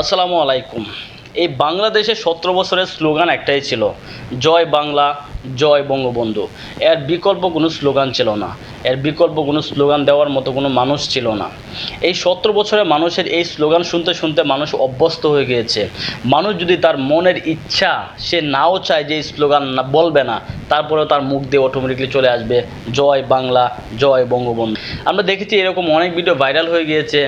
আসসালামু আলাইকুম। এই বাংলাদেশের সতেরো বছরের স্লোগান একটাই ছিল জয় বাংলা জয় বঙ্গবন্ধু। এর বিকল্প কোনো স্লোগান ছিল না। এর বিকল্প কোনো স্লোগান দেওয়ার মতো কোনো মানুষ ছিল না। এই সতেরো বছরের মানুষের এই স্লোগান শুনতে শুনতে মানুষ অভ্যস্ত হয়ে গিয়েছে। মানুষ যদি তার মনের ইচ্ছা, সে নাও চায় যে স্লোগান না বলবে না, তারপরেও তার মুখ দিয়ে অটোমেটিকলি চলে আসবে, জয় বাংলা, জয় বঙ্গবন্ধু। আমরা দেখেছি এরকম অনেক ভিডিও ভাইরাল হয়ে গিয়েছে,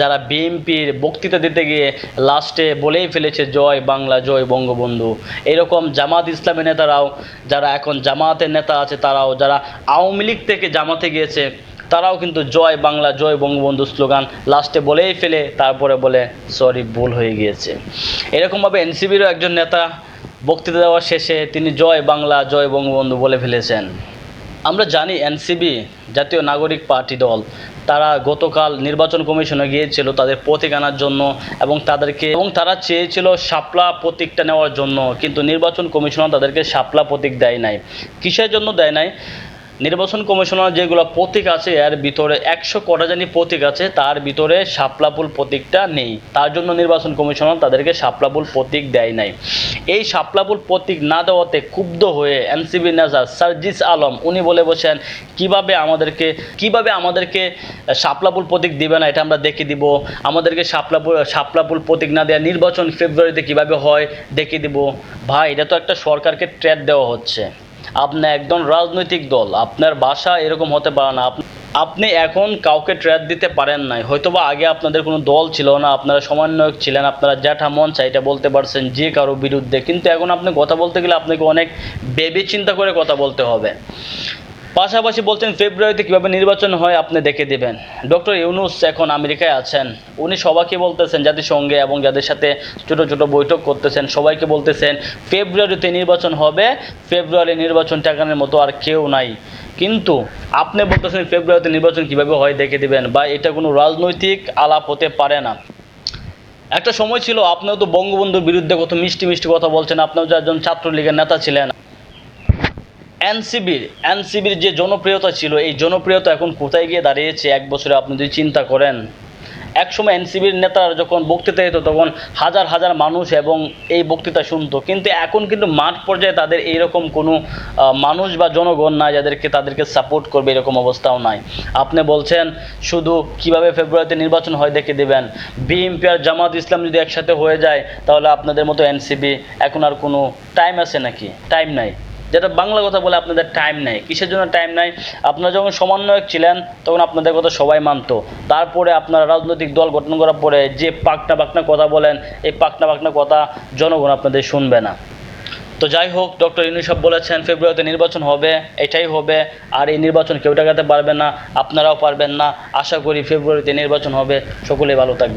যারা বিএনপির বক্তৃতা দিতে গিয়ে লাস্টে বলেই ফেলেছে, জয় বাংলা, জয় বঙ্গবন্ধু। এরকম জামাত ইসলামী নেতারাও, যারা এখন জামাতের নেতা আছে, তারাও যারা আওয়ামী লীগ থেকে জামাতে গিয়েছে, তারাও কিন্তু জয় বাংলা, জয় বঙ্গবন্ধু স্লোগান লাস্টে বলেই ফেলে, তারপরে বলে সরি ভুল হয়ে গিয়েছে। এরকমভাবে এনসিবিরও একজন নেতা বক্তৃতা দেওয়ার শেষে তিনি জয় বাংলা, জয় বঙ্গবন্ধু বলে ফেলেছেন। আমরা জানি এনসিবি জাতীয় নাগরিক পার্টি দল, তারা গতকাল নির্বাচন কমিশনে গিয়েছিল তাদের প্রতীক আনার জন্য এবং তাদেরকে, এবং তারা চেয়েছিল সাপলা প্রতীকটা নেওয়ার জন্য, কিন্তু নির্বাচন কমিশন তাদেরকে সাপলা প্রতীক দেয় নাই। কিসের জন্য দেয় নাই? নির্বাচন কমিশনার যেগুলো প্রতীক আছে, এর ভিতরে একশো কটা জানি প্রতীক আছে, তার ভিতরে শাপলাপুল প্রতীকটা নেই। তার জন্য নির্বাচন কমিশনার তাদেরকে শাপলাপুল প্রতীক দেয় নাই। এই শাপলাপুল প্রতীক না দেওয়াতে ক্ষুব্ধ হয়ে এনসিবি নেজার সার্জিস আলম, উনি বলে বসেন, কীভাবে আমাদেরকে কীভাবে আমাদেরকে শাপলাপুল প্রতীক দিবে না, এটা আমরা দেখে দিব। আমাদেরকে শাপলাপুল শাপলাপুল প্রতীক না দেওয়া নির্বাচন ফেব্রুয়ারিতে কীভাবে হয় দেখে দিব। ভাই, এটা তো একটা সরকারকে ট্রেড দেওয়া হচ্ছে। আপনি একদম রাজনৈতিক দল, আপনার বাসা এরকম হতে পারে না। আপনি এখন কাউকে ট্র্যাক দিতে পারেন নাই। হয়তোবা আগে আপনাদের কোনো দল ছিল না, আপনারা সমন্বয়ক ছিলেন, আপনারা জ্যাঠা মন চাইটা বলতে পারছেন যে কারও বিরুদ্ধে। কিন্তু এখন আপনি কথা বলতে গেলে আপনাকে অনেক ভেবে চিন্তা করে কথা বলতে হবে। পাশাপাশি বলছেন, ফেব্রুয়ারিতে কীভাবে নির্বাচন হয় আপনি দেখে দেবেন। ডক্টর ইউনুস এখন আমেরিকায় আছেন। উনি সবাইকে বলতেছেন, জাতিসংঘে এবং যাদের সাথে ছোট ছোট বৈঠক করতেছেন, সবাইকে বলতেছেন, ফেব্রুয়ারিতে নির্বাচন হবে, ফেব্রুয়ারি নির্বাচন ঠেকানোর মতো আর কেউ নাই। কিন্তু আপনি বলতেছেন, ফেব্রুয়ারিতে নির্বাচন কীভাবে হয় দেখে দিবেন বা এটা কোনো রাজনৈতিক আলাপ হতে পারে না। একটা সময় ছিল, আপনিও তো বঙ্গবন্ধুর বিরুদ্ধে কত মিষ্টি মিষ্টি কথা বলছেন, আপনিও যে একজন ছাত্রলীগের নেতা ছিলেন। এনসিবির এনসিবির যে জনপ্রিয়তা ছিল, এই জনপ্রিয়তা এখন কোথায় গিয়ে দাঁড়িয়েছে, এক বছরে আপনি যদি চিন্তা করেন? একসময় এনসিবির নেতারা যখন বক্তৃতা দিত, তখন হাজার হাজার মানুষ এবং এই বক্তৃতা শুনতো। কিন্তু এখন কিন্তু মাঠ পর্যায়ে তাদের এইরকম কোনো মানুষ বা জনগণ নাই যাদেরকে তাদেরকে সাপোর্ট করবে, এরকম অবস্থাও নাই। আপনি বলছেন, শুধু কীভাবে ফেব্রুয়ারিতে নির্বাচন হয় দেখে দেবেন। বিএনপি আর জামাত ইসলাম যদি একসাথে হয়ে যায়, তাহলে আপনাদের মতো এনসিবি এখন আর কোনো টাইম আছে নাকি? টাইম নাই। যেটা বাংলা কথা বলে আপনাদের টাইম নেই। কিসের জন্য টাইম নাই? আপনারা যখন সমন্বয়ক ছিলেন, তখন আপনাদের কথা সবাই মানতো। তারপরে আপনারা রাজনৈতিক দল গঠন করার পরে যে পাকনা পাকনা কথা বলেন, এই পাকনা পাকনা কথা জনগণ আপনাদের শুনবে না। তো যাই হোক, ডক্টর ইউনিসব বলেছেন, ফেব্রুয়ারিতে নির্বাচন হবে, এটাই হবে, আর এই নির্বাচন কেউ টাকাতে পারবে না, আপনারাও পারবেন না। আশা করি ফেব্রুয়ারিতে নির্বাচন হবে, সকলেই ভালো থাকবে।